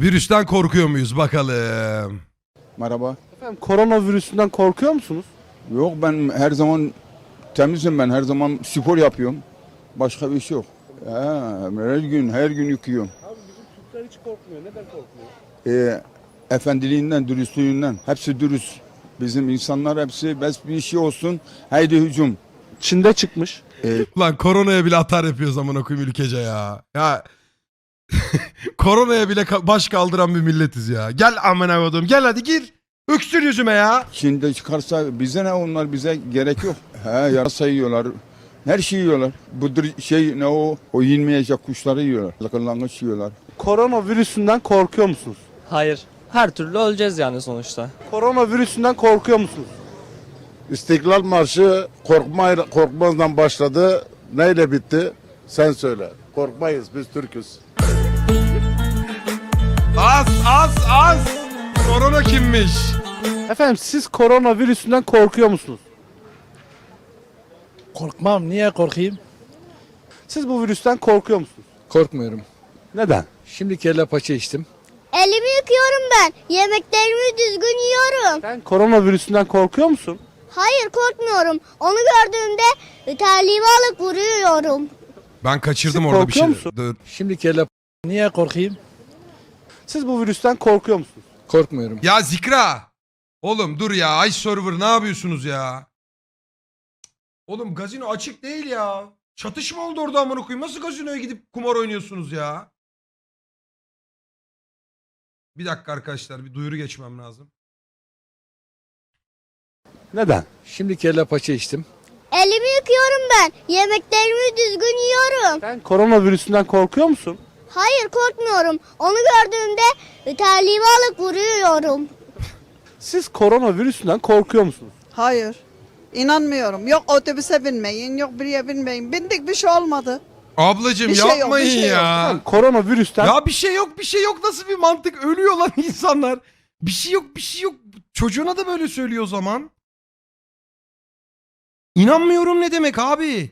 Virüsten korkuyor muyuz bakalım. Merhaba. Efendim koronavirüsünden korkuyor musunuz? Yok ben her zaman temizim ben her zaman spor yapıyorum. Başka bir şey yok. Ha, her gün her gün yıkıyorum. Abi bizim Türkler hiç korkmuyor. Neden korkmuyor? Ee, efendiliğinden, dürüstlüğünden. Hepsi dürüst. Bizim insanlar hepsi bes bir şey olsun. Haydi hücum. Çin'de çıkmış. Ee, Lan koronaya bile atar yapıyor zaman okuyayım ülkece ya. Ya koronaya bile ka- baş kaldıran bir milletiz ya. Gel amına koydum gel hadi gir. Öksür yüzüme ya. Çin'de çıkarsa bize ne onlar bize gerek yok. He yarasa yiyorlar. Her şeyi yiyorlar. Bu dır- şey ne o? O yenmeyecek kuşları yiyorlar. Kırlangıç yiyorlar. Koronavirüsünden korkuyor musunuz? Hayır. Her türlü öleceğiz yani sonuçta. Koronavirüsünden korkuyor musunuz? İstiklal Marşı korkma, korkmazdan başladı. Neyle bitti? Sen söyle. Korkmayız biz Türk'üz. Az az az. Korona kimmiş? Efendim siz koronavirüsünden korkuyor musunuz? Korkmam. Niye korkayım? Siz bu virüsten korkuyor musunuz? Korkmuyorum. Neden? Şimdi kelle paça içtim. Elimi yıkıyorum ben. Yemeklerimi düzgün yiyorum. Sen koronavirüsünden korkuyor musun? Hayır korkmuyorum. Onu gördüğümde terliğimi alıp vuruyorum. Ben kaçırdım Siz orada bir şey. musun? Dur. Şimdi kelle Niye korkayım? Siz bu virüsten korkuyor musunuz? Korkmuyorum. Ya Zikra. Oğlum dur ya. Ice Server ne yapıyorsunuz ya? Oğlum gazino açık değil ya. Çatışma oldu orada amına koyayım. Nasıl gazinoya gidip kumar oynuyorsunuz ya? Bir dakika arkadaşlar bir duyuru geçmem lazım. Neden? Şimdi kelle paça içtim. Elimi yıkıyorum ben. Yemeklerimi düzgün yiyorum. Sen koronavirüsünden korkuyor musun? Hayır korkmuyorum. Onu gördüğümde terliğimi alıp vuruyorum. Siz koronavirüsünden korkuyor musunuz? Hayır. İnanmıyorum. Yok otobüse binmeyin, yok buraya binmeyin. Bindik bir şey olmadı. Ablacım Bir şey yok, bir yapmayın şey yok. ya. Efendim koronavirüsten Ya bir şey yok bir şey yok nasıl bir mantık ölüyor lan insanlar. Bir şey yok bir şey yok. Çocuğuna da böyle söylüyor o zaman. İnanmıyorum ne demek abi.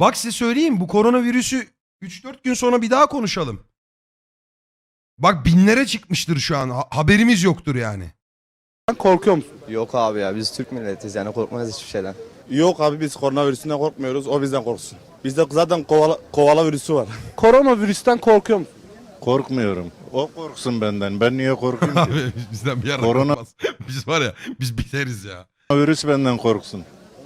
Bak size söyleyeyim bu koronavirüsü 3-4 gün sonra bir daha konuşalım. Bak binlere çıkmıştır şu an. Ha- haberimiz yoktur yani. korkuyor musun? Yok abi ya biz Türk milletiz yani korkmayız hiçbir şeyden. Yok abi biz koronavirüsünden korkmuyoruz. O bizden korksun. Bizde zaten kovala, kovala virüsü var. Koronavirüsten korkuyor musun? Korkmuyorum. O korksun benden. Ben niye korkayım Abi bizden bir yana Korona- korkmaz. Biz var ya biz biteriz ya. Virüs benden korksun.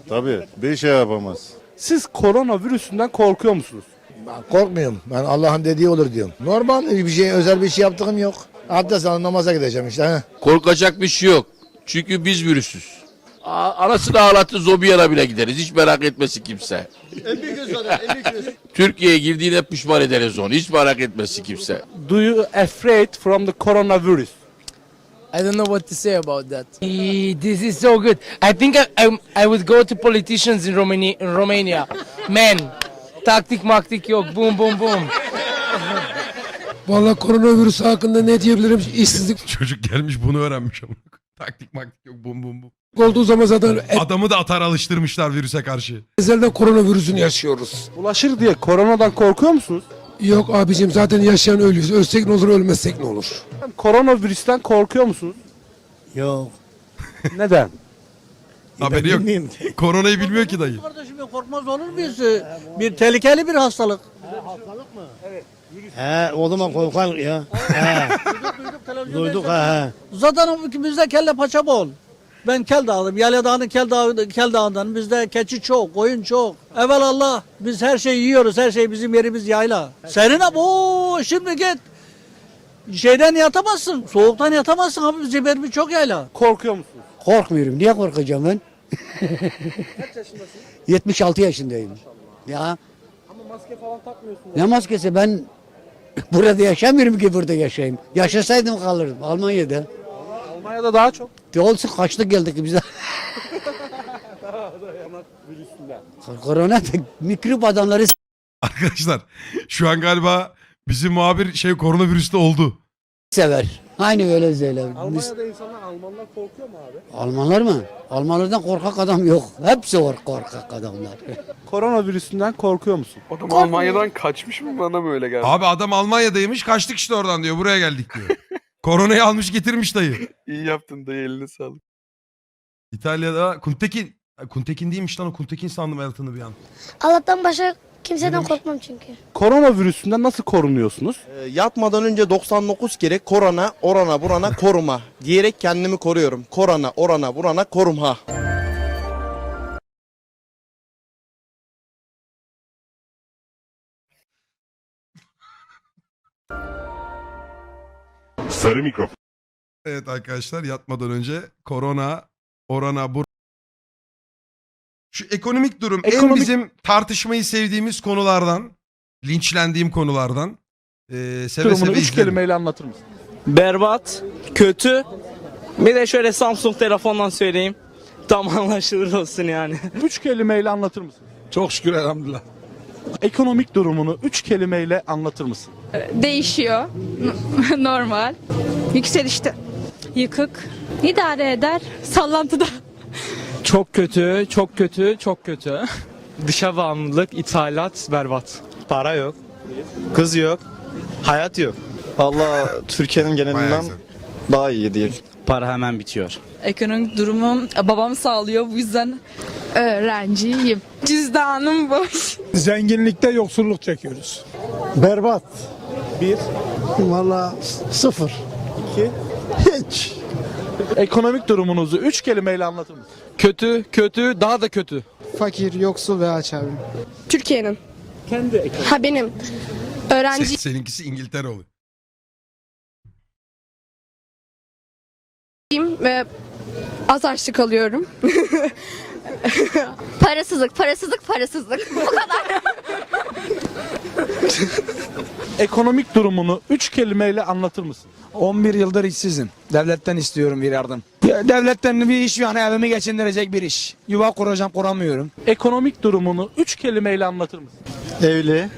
Tabii. Bir şey yapamaz. Siz koronavirüsünden korkuyor musunuz? Ben korkmuyorum. Ben Allah'ın dediği olur diyorum. Normal bir şey, özel bir şey yaptığım yok. Abdest alıp namaza gideceğim işte. He. Korkacak bir şey yok. Çünkü biz virüsüz. A- Anasını ağlattı Zobiyar'a bile gideriz. Hiç merak etmesin kimse. Türkiye'ye girdiğine pişman ederiz onu. Hiç merak etmesin kimse. Do you afraid from the coronavirus? I don't know what to say about that. This is so good. I think I, I, I would go to politicians in Romania. In Romania. Man, taktik maktik yok. Boom boom boom. Vallahi koronavirüs hakkında ne diyebilirim? İşsizlik Çocuk gelmiş bunu öğrenmiş ama. Taktik maktik yok bum bum bum. olduğu zaman zaten Adamı da atar alıştırmışlar virüse karşı. ezelden koronavirüsünü yaşıyoruz. Bulaşır diye koronadan korkuyor musunuz? Yok abicim zaten yaşayan ölüyoruz. Ölsek ne olur ölmezsek ne olur. Koronavirüsten korkuyor musunuz? Yok. Neden? Haberi yok. Koronayı bilmiyor ki dayı. Kardeşim korkmaz olur muyuz? Bir tehlikeli bir hastalık. He, o zaman korkar ya. He. Duyduk he he. Zaten bizde kelle paça bol. Ben kel dağdım. Yale Dağı'nın kel, dağı, kel dağından. Bizde keçi çok, koyun çok. Evvel Allah biz her şeyi yiyoruz. Her şey bizim yerimiz yayla. Senin abi şimdi git. Şeyden yatamazsın. Soğuktan yatamazsın abi. Bizim yerimiz çok yayla. Korkuyor musunuz? Korkmuyorum. Niye korkacağım ben? Kaç yaşındasın? 76 yaşındayım. Ya. Ama maske falan takmıyorsun. Ne maskesi ben burada yaşamıyorum ki burada yaşayayım. Yaşasaydım kalırdım Almanya'da. Almanya'da daha çok. De olsun kaçtık geldik bize. Virüsünden. Korona mikrop adamları Arkadaşlar şu an galiba bizim muhabir şey koronavirüste oldu. sever. Aynı öyle söyle. Almanya'da insanlar Almanlar korkuyor mu abi? Almanlar mı? Almanlardan korkak adam yok. Hepsi kork- korkak adamlar. Koronavirüsünden korkuyor musun? Adam Almanya'dan kaçmış mı bana mı öyle geldi? Abi adam Almanya'daymış kaçtık işte oradan diyor buraya geldik diyor. Koronayı almış getirmiş dayı. İyi yaptın dayı eline sağlık. İtalya'da Kuntekin. Kuntekin değilmiş lan o Kuntekin sandım hayatını bir an. Allah'tan başka kimseden korkmam çünkü. Koronavirüsünden nasıl korunuyorsunuz? yatmadan önce 99 kere korona, orana, burana, koruma diyerek kendimi koruyorum. Korona, orana, burana, korum ha. Sarı mikrofon. Evet arkadaşlar yatmadan önce korona, orana, bu. Şu ekonomik durum en Ekonomik- bizim tartışmayı sevdiğimiz konulardan, linçlendiğim konulardan. Ee, seve Durumunu seve üç izlerim. kelimeyle anlatır mısın? Berbat, kötü. Bir de şöyle Samsung telefondan söyleyeyim. Tam anlaşılır olsun yani. Üç kelimeyle anlatır mısın? Çok şükür elhamdülillah. Ekonomik durumunu üç kelimeyle anlatır mısın? Değişiyor. Normal. Yükselişte. Yıkık. İdare eder. Sallantıda. Çok kötü, çok kötü, çok kötü. Dışa bağımlılık, ithalat, berbat. Para yok. Kız yok. Hayat yok. Valla Türkiye'nin genelinden daha iyi değil. Para hemen bitiyor. Ekonomik durumum babam sağlıyor bu yüzden öğrenciyim. Cüzdanım boş. Zenginlikte yoksulluk çekiyoruz. Berbat. Bir, Valla sıfır. iki. Hiç. Ekonomik durumunuzu üç kelimeyle anlatır mısın? Kötü, kötü, daha da kötü. Fakir, yoksul ve aç abi. Türkiye'nin. Kendi ekonomik. Ha benim. Öğrenciyim Se- Seninkisi İngiltere oluyor. ve az açlık alıyorum. Parasızlık, parasızlık, parasızlık. Bu kadar. Ekonomik durumunu üç kelimeyle anlatır mısın? 11 yıldır işsizim. Devletten istiyorum bir yardım. Ya, Devletten bir iş yani evimi geçindirecek bir iş. Yuva kuracağım kuramıyorum. Ekonomik durumunu üç kelimeyle anlatır mısın? Evli,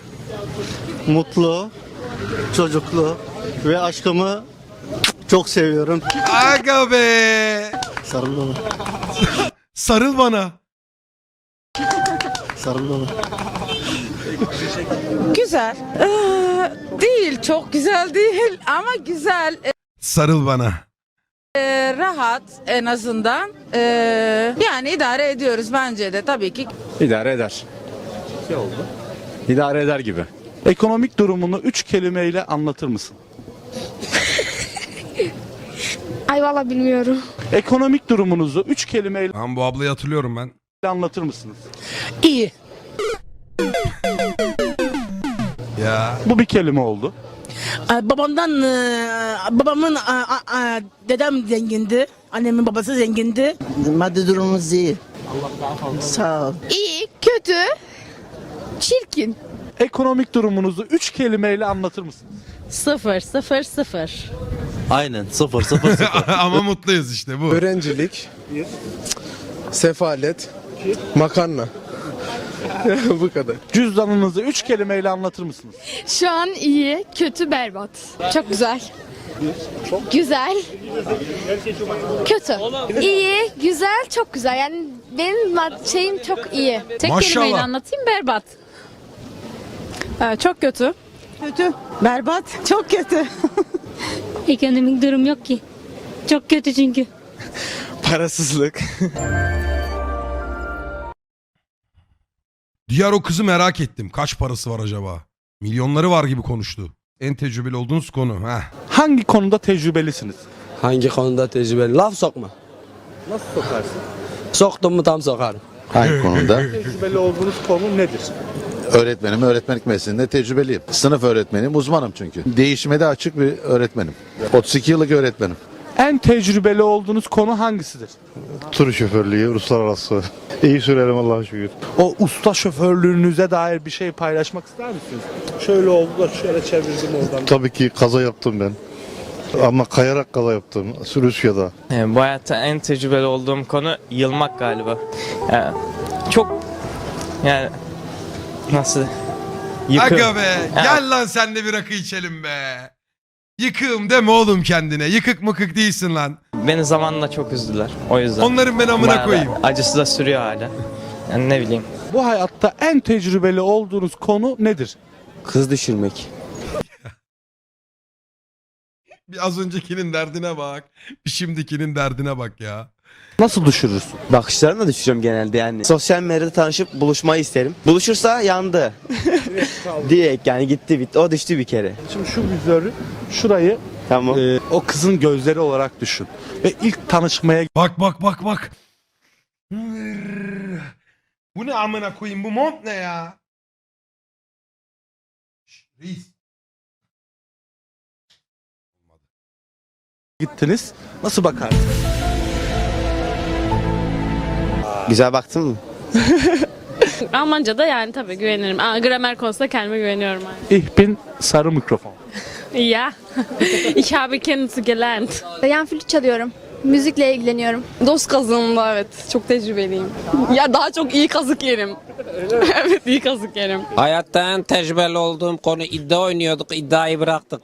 mutlu, çocuklu ve aşkımı çok seviyorum. Aga be! Sarıl bana, Sarıl bana. sarıl bana. Güzel. Ee, değil, çok güzel değil ama güzel. Sarıl bana. Ee, rahat en azından. Ee, yani idare ediyoruz bence de tabii ki. İdare eder. Ne oldu? İdare eder gibi. Ekonomik durumunu üç kelimeyle anlatır mısın? Ay valla bilmiyorum. Ekonomik durumunuzu üç kelimeyle Lan bu ablayı hatırlıyorum ben. anlatır mısınız? İyi. Ya. Bu bir kelime oldu. Babamdan, babamın, dedem zengindi. Annemin babası zengindi. Maddi durumumuz iyi. Sağ ol. İyi, kötü, çirkin. Ekonomik durumunuzu üç kelimeyle anlatır mısınız? Sıfır, sıfır, sıfır. Aynen sıfır sıfır sıfır. Ama mutluyuz işte bu. Öğrencilik. Sefalet. Makarna. Bu kadar. Cüzdanınızı üç kelimeyle anlatır mısınız? Şu an iyi, kötü, berbat. Çok güzel. Güzel. Kötü. İyi, güzel, çok güzel. Yani benim mad- şeyim çok iyi. Tek Maşallah. kelimeyle anlatayım berbat. Çok kötü. Kötü. Berbat. Çok kötü. Ekonomik durum yok ki. Çok kötü çünkü. Parasızlık. Diğer o kızı merak ettim. Kaç parası var acaba? Milyonları var gibi konuştu. En tecrübeli olduğunuz konu. Heh. Hangi konuda tecrübelisiniz? Hangi konuda tecrübeli? Laf sokma. Nasıl sokarsın? Soktum mu tam sokarım. Hangi konuda? Tecrübeli olduğunuz konu nedir? Öğretmenim, öğretmenlik mesleğinde tecrübeliyim. Sınıf öğretmeniyim, uzmanım çünkü. Değişime de açık bir öğretmenim. 32 yıllık öğretmenim. En tecrübeli olduğunuz konu hangisidir? Tur şoförlüğü, uluslararası. İyi sürerim Allah'a şükür. O usta şoförlüğünüze dair bir şey paylaşmak ister misiniz? Şöyle oldu da şöyle çevirdim oradan. Tabii ki kaza yaptım ben. Ama kayarak kaza yaptım Rusya'da. bu hayatta en tecrübeli olduğum konu yılmak galiba. Yani çok yani nasıl Aga be. Gel lan sen de bir rakı içelim be. Yıkığım deme oğlum kendine. Yıkık mıkık değilsin lan. Beni zamanla çok üzdüler. O yüzden. Onların ben amına koyayım. Acısı da sürüyor hala. Yani ne bileyim. Bu hayatta en tecrübeli olduğunuz konu nedir? Kız düşürmek. Bir az öncekinin derdine bak. Bir şimdikinin derdine bak ya. Nasıl düşürürsün? Bakışlarına düşürüyorum genelde yani. Sosyal medyada tanışıp buluşmayı isterim. Buluşursa yandı. Direkt yani gitti bitti. O düştü bir kere. Şimdi şu vizörü, şurayı Tamam. e, o kızın gözleri olarak düşün. Ve ilk tanışmaya Bak bak bak bak. Bu ne amına koyayım? Bu mont ne ya? Şş, Reis. gittiniz. Nasıl bakarsın? Güzel baktın mı? Almanca'da yani tabii güvenirim. Aa, gramer konusunda kendime güveniyorum. Yani. Ich bin sarı mikrofon. Ja. ich habe Kenntnisse gelernt. Yan flüt çalıyorum. Müzikle ilgileniyorum. Dost kazanımda evet. Çok tecrübeliyim. Ya daha çok iyi kazık yerim. evet iyi kazık yerim. Hayatta en tecrübeli olduğum konu iddia oynuyorduk. iddiayı bıraktık.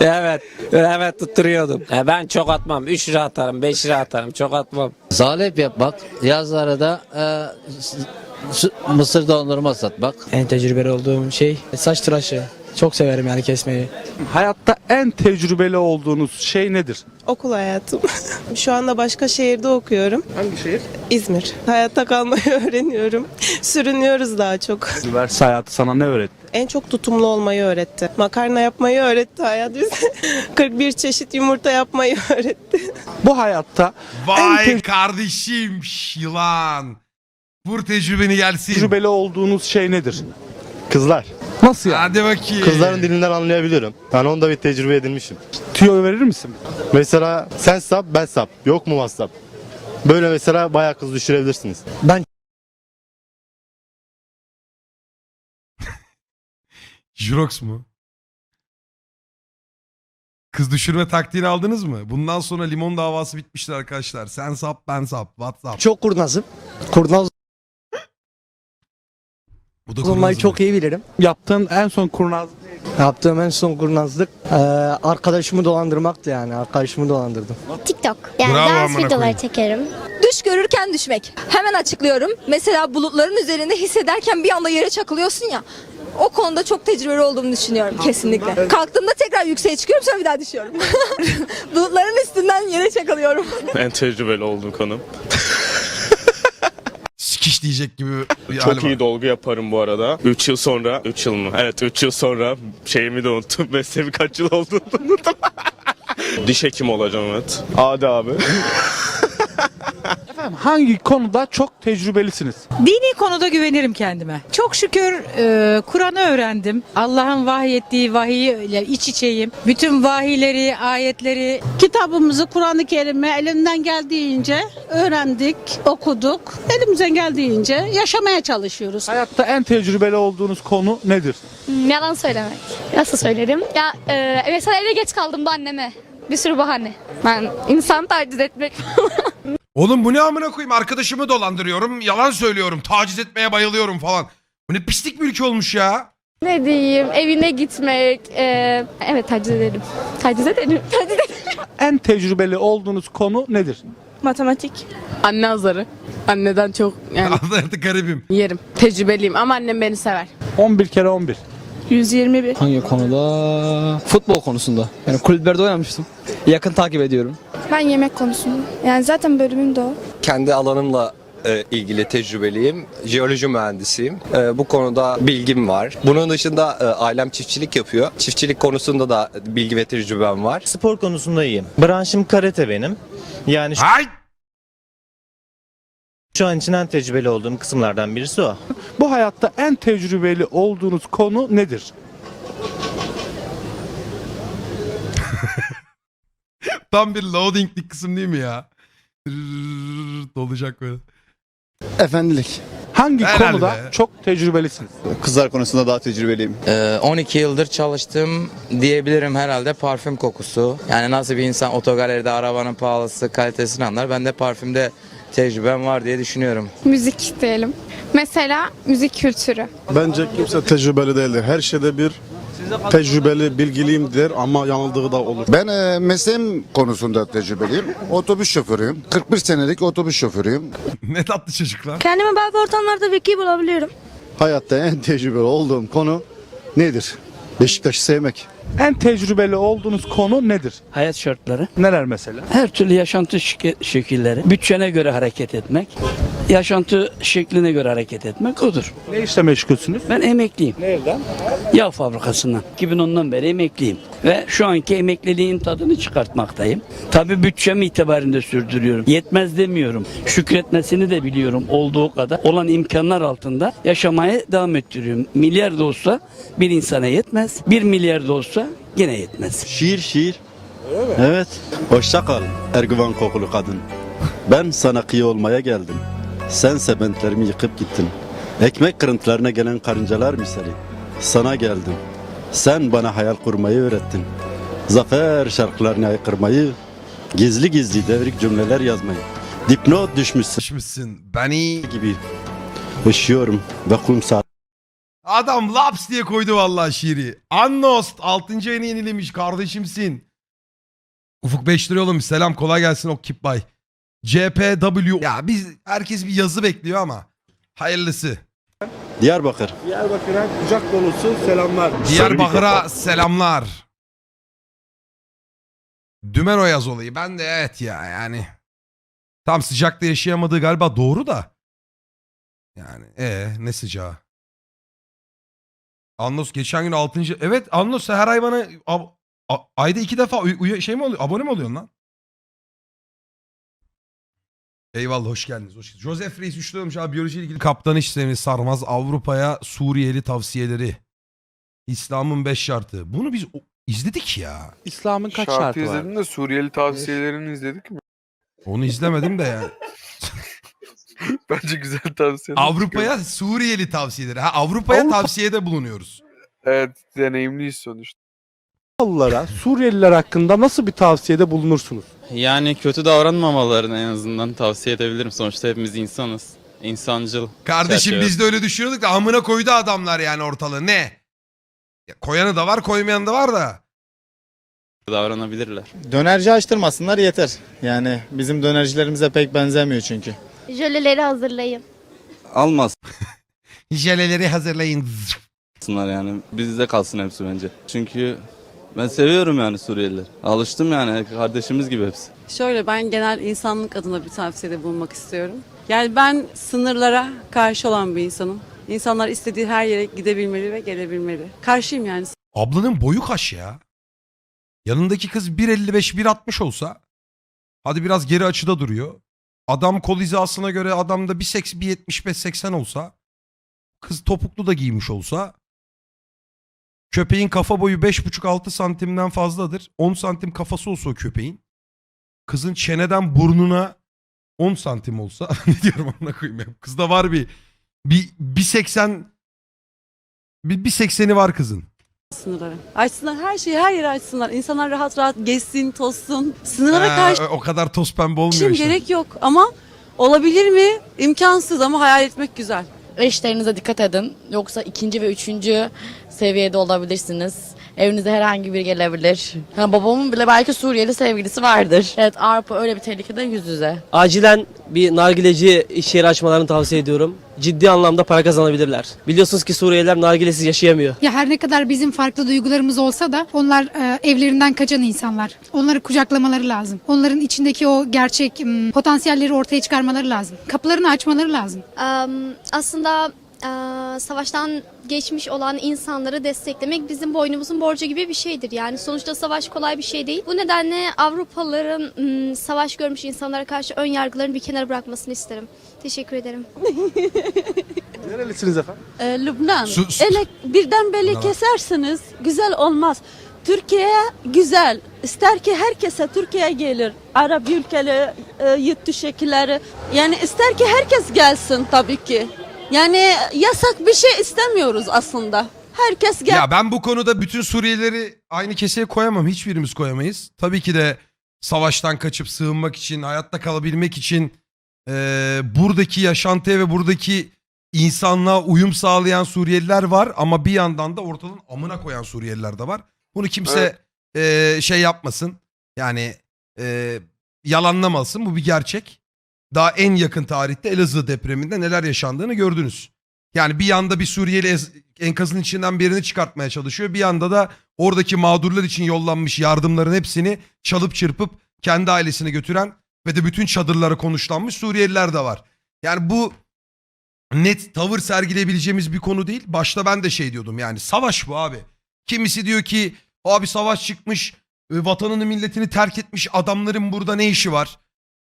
evet. Evet tutturuyordum. E, ben çok atmam. 3 lira atarım. 5 lira atarım. Çok atmam. Salep yapmak, yazları da mısır dondurma satmak. En tecrübeli olduğum şey saç tıraşı. Çok severim yani kesmeyi. Hayatta en tecrübeli olduğunuz şey nedir? Okul hayatım. Şu anda başka şehirde okuyorum. Hangi şehir? İzmir. Hayatta kalmayı öğreniyorum. Sürünüyoruz daha çok. Üniversite hayatı sana ne öğretti? En çok tutumlu olmayı öğretti. Makarna yapmayı öğretti hayat bize. 41 çeşit yumurta yapmayı öğretti. Bu hayatta en Vay kardeşim şş, yılan. Vur tecrübeni gelsin. tecrübeli olduğunuz şey nedir? Kızlar. Nasıl yani? Hadi bakayım. Kızların dilinden anlayabiliyorum. Yani onu da bir tecrübe edinmişim. Tüyo verir misin? Mesela sen sap ben sap. Yok mu WhatsApp? Böyle mesela bayağı kız düşürebilirsiniz. Jirox mu? Kız düşürme taktiğini aldınız mı? Bundan sonra limon davası bitmiştir arkadaşlar. Sen sap ben sap. WhatsApp. Çok kurnazım. Kurnaz Bu da kurnaz mı? iyi bilirim. Yaptığın en son kurnaz Yaptığım en son kurnazlık arkadaşımı dolandırmaktı yani. Arkadaşımı dolandırdım. TikTok. Yani Bravo dans amına videoları koyayım. çekerim. Düş görürken düşmek. Hemen açıklıyorum. Mesela bulutların üzerinde hissederken bir anda yere çakılıyorsun ya. O konuda çok tecrübeli olduğumu düşünüyorum kesinlikle. Kalktığımda tekrar yükseğe çıkıyorum sonra bir daha düşüyorum. Bulutların üstünden yere çakılıyorum. En tecrübeli olduğum konu. Sikiş diyecek gibi. bir Çok iyi dolgu yaparım bu arada. 3 yıl sonra, 3 yıl mı? Evet 3 yıl sonra şeyimi de unuttum. Mesleğimi kaç yıl olduğunu da unuttum. Diş hekimi olacağım evet. Hadi abi. Efendim hangi konuda çok tecrübelisiniz? Dini konuda güvenirim kendime. Çok şükür e, Kur'an'ı öğrendim. Allah'ın vahyettiği vahiy ile iç içeyim. Bütün vahiyleri, ayetleri Kitabımızı Kur'an-ı Kerim'i elimden geldiğince öğrendik, okuduk. Elimizden geldiğince yaşamaya çalışıyoruz. Hayatta en tecrübeli olduğunuz konu nedir? Yalan söylemek. Nasıl söylerim? Ya e, mesela eve geç kaldım da anneme. Bir sürü bahane. Ben insan taciz etmek. Oğlum bu ne amına koyayım? Arkadaşımı dolandırıyorum. Yalan söylüyorum. Taciz etmeye bayılıyorum falan. Bu ne pislik bir ülke olmuş ya. ne diyeyim? Evine gitmek. e, evet taciz ederim. Taciz ederim. Taciz ederim. En tecrübeli olduğunuz konu nedir? Matematik. Anne azarı. Anneden çok yani Artık garibim. yerim. Tecrübeliyim ama annem beni sever. 11 kere 11. 121. Hangi konuda? Futbol konusunda. Yani kulüplerde oynamıştım. Yakın takip ediyorum. Ben yemek konusunda. Yani zaten bölümüm de o. Kendi alanımla e, ilgili tecrübeliyim. Jeoloji mühendisiyim. E, bu konuda bilgim var. Bunun dışında e, ailem çiftçilik yapıyor. Çiftçilik konusunda da bilgi ve tecrübem var. Spor konusunda iyiyim. Branşım karate benim. Yani Ay! şu an için en tecrübeli olduğum kısımlardan birisi o. Bu hayatta en tecrübeli olduğunuz konu nedir? Tam bir loadinglik kısım değil mi ya? Rrrr, Dolacak böyle. Efendilik. Hangi Herhalde. konuda çok tecrübelisiniz? Kızlar konusunda daha tecrübeliyim. 12 yıldır çalıştım diyebilirim herhalde parfüm kokusu. Yani nasıl bir insan otogaleride arabanın pahalısı kalitesini anlar. Ben de parfümde tecrübem var diye düşünüyorum. Müzik diyelim. Mesela müzik kültürü. Bence kimse tecrübeli değildir. Her şeyde bir tecrübeli, bilgiliyimdir ama yanıldığı da olur. Ben e, mesleğim konusunda tecrübeliyim. Otobüs şoförüyüm. 41 senelik otobüs şoförüyüm. ne tatlı çocuklar. Kendimi bazı ortamlarda veki bulabiliyorum. Hayatta en tecrübeli olduğum konu nedir? Beşiktaş'ı sevmek. En tecrübeli olduğunuz konu nedir? Hayat şartları, Neler mesela? her türlü yaşantı şekilleri, bütçene göre hareket etmek, yaşantı şekline göre hareket etmek odur. Ne işle meşgulsünüz? Ben emekliyim. Nereden? Yağ fabrikasından. 2010'dan beri emekliyim. Ve şu anki emekliliğin tadını çıkartmaktayım. Tabii bütçem itibarinde sürdürüyorum. Yetmez demiyorum. Şükretmesini de biliyorum olduğu kadar. Olan imkanlar altında yaşamaya devam ettiriyorum. Milyar da olsa bir insana yetmez. Bir milyar da olsa gene yetmez. Şiir şiir. Evet. Hoşça kal Erguvan kokulu kadın. Ben sana kıyı olmaya geldim. Sen sebentlerimi yıkıp gittin. Ekmek kırıntılarına gelen karıncalar misali. Sana geldim. Sen bana hayal kurmayı öğrettin. Zafer şarkılarını aykırmayı, gizli gizli devrik cümleler yazmayı. Dipnot düşmüşsün Sıçmışsın. Beni gibi. Üşüyorum ve kum saat Adam laps diye koydu vallahi şiiri. Annost 6. ayını yenilemiş kardeşimsin. Ufuk 5 lira yollamış. Selam kolay gelsin o Kipbay. CPW. Ya biz herkes bir yazı bekliyor ama. Hayırlısı. Diyarbakır. Diyarbakır'a kucak dolusu selamlar. Diyarbakır'a selamlar. Dümen o yaz olayı. Ben de evet ya yani. Tam sıcakta yaşayamadığı galiba doğru da. Yani e ne sıcağı. Annos geçen gün 6. Evet Annos sen her ay bana ab- a- ayda iki defa uy- uy- şey mi oluyor? Abone mi oluyorsun lan? Eyvallah hoş geldiniz. Hoş geldiniz. Joseph Reis üçlüyormuş abi biyolojiyle ilgili kaptan işlemi sarmaz Avrupa'ya Suriyeli tavsiyeleri. İslam'ın beş şartı. Bunu biz o- izledik ya. İslam'ın kaç şartı var? de Suriyeli tavsiyelerini izledik mi? Onu izlemedim de yani. Bence güzel tavsiye. Avrupa'ya Suriyeli tavsiyeleri. Ha Avrupa'ya Avrupa- tavsiyede bulunuyoruz. Evet deneyimliyiz sonuçta. Avrupalılara, Suriyeliler hakkında nasıl bir tavsiyede bulunursunuz? Yani kötü davranmamalarını en azından tavsiye edebilirim. Sonuçta hepimiz insanız. İnsancıl. Kardeşim Çerçeve. biz de öyle düşünüyorduk da amına koydu adamlar yani ortalığı. Ne? Ya, koyanı da var koymayanı da var da. davranabilirler. Dönerci açtırmasınlar yeter. Yani bizim dönercilerimize pek benzemiyor çünkü. Jöleleri hazırlayın. Jeleleri hazırlayın. Almasınlar yani. Bizde kalsın hepsi bence. Çünkü ben seviyorum yani Suriyeliler. Alıştım yani kardeşimiz gibi hepsi. Şöyle ben genel insanlık adına bir tavsiyede bulunmak istiyorum. Yani ben sınırlara karşı olan bir insanım. İnsanlar istediği her yere gidebilmeli ve gelebilmeli. Karşıyım yani Ablanın boyu kaç ya? Yanındaki kız 1.55 1.60 olsa hadi biraz geri açıda duruyor. Adam kol hizasına göre adamda 1.75-80 olsa kız topuklu da giymiş olsa köpeğin kafa boyu 5.5-6 santimden fazladır. 10 santim kafası olsa o köpeğin kızın çeneden burnuna 10 santim olsa ne diyorum amına koyayım ya. Kızda var bir bir 1.80 bir 1.80'i var kızın. sınırları. Açsınlar her şeyi her yere açsınlar. İnsanlar rahat rahat gezsin, tozsun. Sınırlara Ha, karşı o kadar toz pembe olmuyor Şimdi işte. gerek yok ama olabilir mi? İmkansız ama hayal etmek güzel. Eşlerinize dikkat edin. Yoksa ikinci ve üçüncü seviyede olabilirsiniz. Evinize herhangi biri gelebilir. Ha, babamın bile belki Suriyeli sevgilisi vardır. Evet Avrupa öyle bir tehlikede yüz yüze. Acilen bir nargileci iş yeri açmalarını tavsiye ediyorum. Ciddi anlamda para kazanabilirler. Biliyorsunuz ki Suriyeliler nargilesiz yaşayamıyor. Ya her ne kadar bizim farklı duygularımız olsa da onlar e, evlerinden kaçan insanlar. Onları kucaklamaları lazım. Onların içindeki o gerçek m, potansiyelleri ortaya çıkarmaları lazım. Kapılarını açmaları lazım. aslında e, savaştan geçmiş olan insanları desteklemek bizim boynumuzun borcu gibi bir şeydir. Yani sonuçta savaş kolay bir şey değil. Bu nedenle Avrupalıların m, savaş görmüş insanlara karşı ön yargılarını bir kenara bırakmasını isterim. Teşekkür ederim. Nerelisiniz efendim? Lübnan. Su- su- Ele birden böyle Tamam. kesersiniz güzel olmaz. Türkiye güzel. İster ki herkese Türkiye gelir. Arap ülkeleri, e, yurt dışındakileri. Yani ister ki herkes gelsin tabii ki. Yani yasak bir şey istemiyoruz aslında. Herkes gel. Ya ben bu konuda bütün Suriyelileri aynı keseye koyamam. Hiçbirimiz koyamayız. Tabii ki de savaştan kaçıp sığınmak için, hayatta kalabilmek için eee, buradaki yaşantıya ve buradaki insanlığa uyum sağlayan Suriyeliler var ama bir yandan da ortalığın amına koyan Suriyeliler de var. Bunu kimse e, şey yapmasın. Yani e, yalanlamasın. Bu bir gerçek. Daha en yakın tarihte Elazığ depreminde neler yaşandığını gördünüz. Yani bir yanda bir Suriyeli enkazın içinden birini çıkartmaya çalışıyor. Bir yanda da oradaki mağdurlar için yollanmış yardımların hepsini çalıp çırpıp kendi ailesine götüren ve de bütün çadırlara konuşlanmış Suriyeliler de var. Yani bu net tavır sergileyebileceğimiz bir konu değil. Başta ben de şey diyordum yani savaş bu abi. Kimisi diyor ki abi savaş çıkmış e, vatanını milletini terk etmiş adamların burada ne işi var?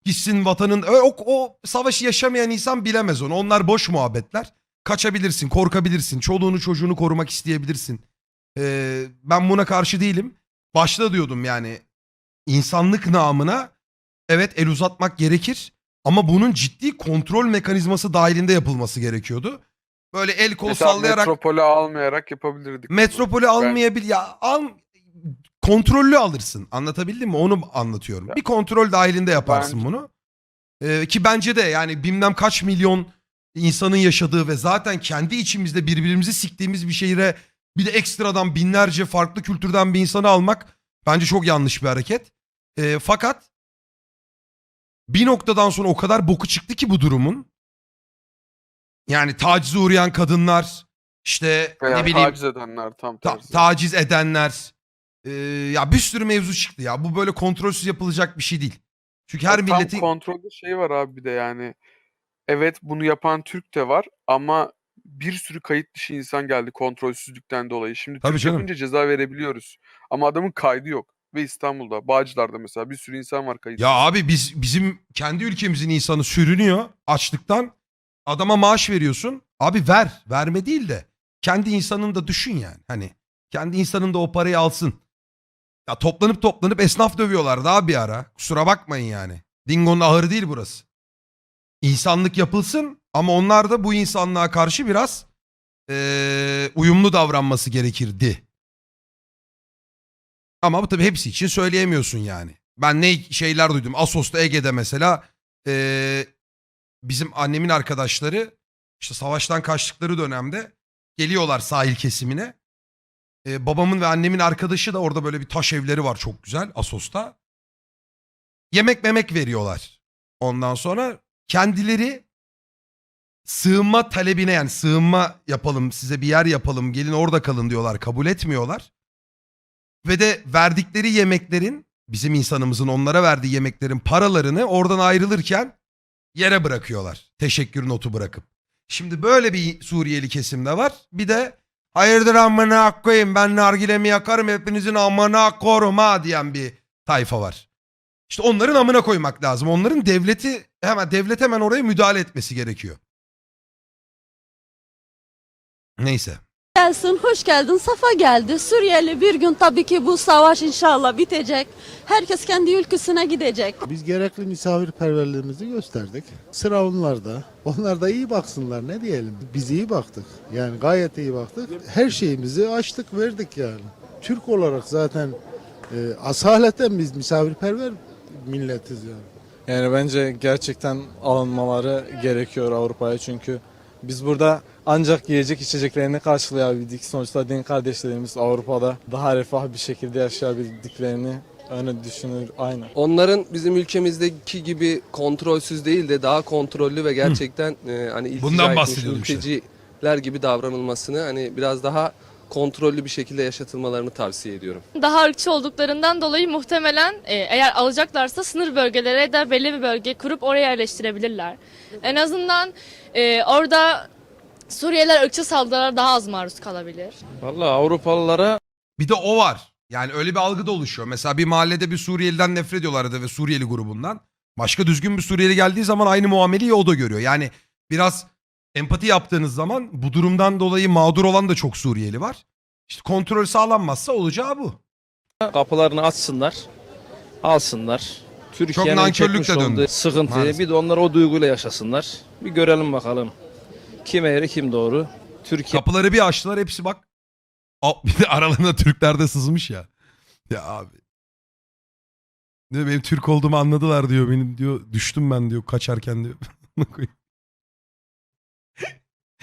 Gitsin vatanın o, o, savaşı yaşamayan insan bilemez onu. Onlar boş muhabbetler. Kaçabilirsin, korkabilirsin, çoluğunu çocuğunu korumak isteyebilirsin. Ee, ben buna karşı değilim. Başta diyordum yani insanlık namına evet el uzatmak gerekir ama bunun ciddi kontrol mekanizması dahilinde yapılması gerekiyordu. Böyle el kol Mesela sallayarak metropole almayarak yapabilirdik. bunu. metropoli almayabil ya al kontrollü alırsın. Anlatabildim mi? Onu anlatıyorum. Bir kontrol dahilinde yaparsın Bence- bunu. Ee, ki bence de yani bilmem kaç milyon insanın yaşadığı ve zaten kendi içimizde birbirimizi siktiğimiz bir şehire bir de ekstradan binlerce farklı kültürden bir insanı almak bence çok yanlış bir hareket. Ee, fakat bir noktadan sonra o kadar boku çıktı ki bu durumun. Yani tacize uğrayan kadınlar, işte Veya ne bileyim taciz edenler tam ta- tersi. taciz edenler. Ee, ya bir sürü mevzu çıktı ya. Bu böyle kontrolsüz yapılacak bir şey değil. Çünkü her Ya tam milletin şey var abi bir de yani. Evet bunu yapan Türk de var ama bir sürü kayıt dışı insan geldi kontrolsüzlükten dolayı. Şimdi Tabii Türk canım. yapınca ceza verebiliyoruz. Ama adamın kaydı yok. Ve İstanbul'da, Bağcılar'da mesela bir sürü insan var kayıt. ya abi biz bizim kendi ülkemizin insanı sürünüyor açlıktan. Adama maaş veriyorsun. Abi ver. Verme değil de kendi insanını da düşün yani. Hani kendi insanın da o parayı alsın. Ya toplanıp toplanıp esnaf dövüyorlar daha bir ara. Kusura bakmayın yani. Dingo'nun ahırı değil burası. İnsanlık yapılsın ama onlar da bu insanlığa karşı biraz eee, uyumlu davranması gerekirdi. Ama bu tabii hepsi için söyleyemiyorsun yani. Ben ne şeyler duydum. Asos'ta Ege'de mesela eee, bizim annemin arkadaşları işte savaştan kaçtıkları dönemde geliyorlar sahil kesimine. Eee, babamın ve annemin arkadaşı da orada böyle bir taş evleri var çok güzel Asos'ta. Yemek memek veriyorlar. Ondan sonra kendileri sığınma talebine yani sığınma yapalım size bir yer yapalım gelin orada kalın diyorlar kabul etmiyorlar. Ve de verdikleri yemeklerin bizim insanımızın onlara verdiği yemeklerin paralarını oradan ayrılırken yere bırakıyorlar. Teşekkür notu bırakıp. Şimdi böyle bir Suriyeli kesimde var. Bir de hayırdır amına koyayım ben nargilemi yakarım hepinizin amına korum ha diyen bir tayfa var. İşte onların amına koymak lazım. Onların devleti hemen devlet hemen oraya müdahale etmesi gerekiyor. Neyse. Gelsin, hoş geldin, safa geldi. Suriyeli bir gün tabii ki bu savaş inşallah bitecek. Herkes kendi ülkesine gidecek. Biz gerekli misafirperverliğimizi gösterdik. Sıra onlarda. Onlar da iyi baksınlar ne diyelim. Biz iyi baktık. Yani gayet iyi baktık. Her şeyimizi açtık verdik yani. Türk olarak zaten e, asaleten biz misafirperver milletiz yani. Yani bence gerçekten alınmaları gerekiyor Avrupa'ya çünkü biz burada ancak yiyecek içeceklerini karşılayabildik. Sonuçta din kardeşlerimiz Avrupa'da daha refah bir şekilde yaşayabildiklerini öyle düşünür aynı. Onların bizim ülkemizdeki gibi kontrolsüz değil de daha kontrollü ve gerçekten e, hani iltica Bundan etmiş bahsediyordum işte. mülteciler gibi davranılmasını hani biraz daha kontrollü bir şekilde yaşatılmalarını tavsiye ediyorum. Daha ırkçı olduklarından dolayı muhtemelen e, eğer alacaklarsa sınır bölgelere de belli bir bölge kurup oraya yerleştirebilirler. En azından e, orada Suriyeliler ırkçı saldırılara daha az maruz kalabilir. Vallahi Avrupalılara Bir de o var. Yani öyle bir algı da oluşuyor. Mesela bir mahallede bir Suriyeliden nefret ediyorlardı ve Suriyeli grubundan. Başka düzgün bir Suriyeli geldiği zaman aynı muameleyi o da görüyor. Yani biraz empati yaptığınız zaman bu durumdan dolayı mağdur olan da çok Suriyeli var. İşte kontrol sağlanmazsa olacağı bu. kapılarını açsınlar, alsınlar. Türkiye'nin nankörlük de çekmiş döndü. olduğu sıkıntıyı Maalesef. bir de onlar o duyguyla yaşasınlar. Bir görelim bakalım. Kim eğri kim doğru. Türkiye Kapıları bir açtılar hepsi bak. Aa, Bir de aralarında Türkler de sızmış ya. Ya abi. Diyor, benim Türk olduğumu anladılar diyor. Benim diyor düştüm ben diyor kaçarken diyor.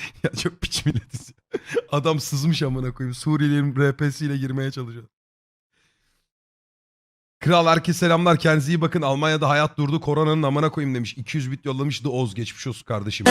ya çok piç milletiz. Adam sızmış amına koyayım. Suriyelilerin RP'siyle girmeye çalışıyor. Kral herkese selamlar. Kendinize iyi bakın. Almanya'da hayat durdu. Koronanın amına koyayım demiş. 200 bit yollamıştı Oz. Geçmiş olsun kardeşim.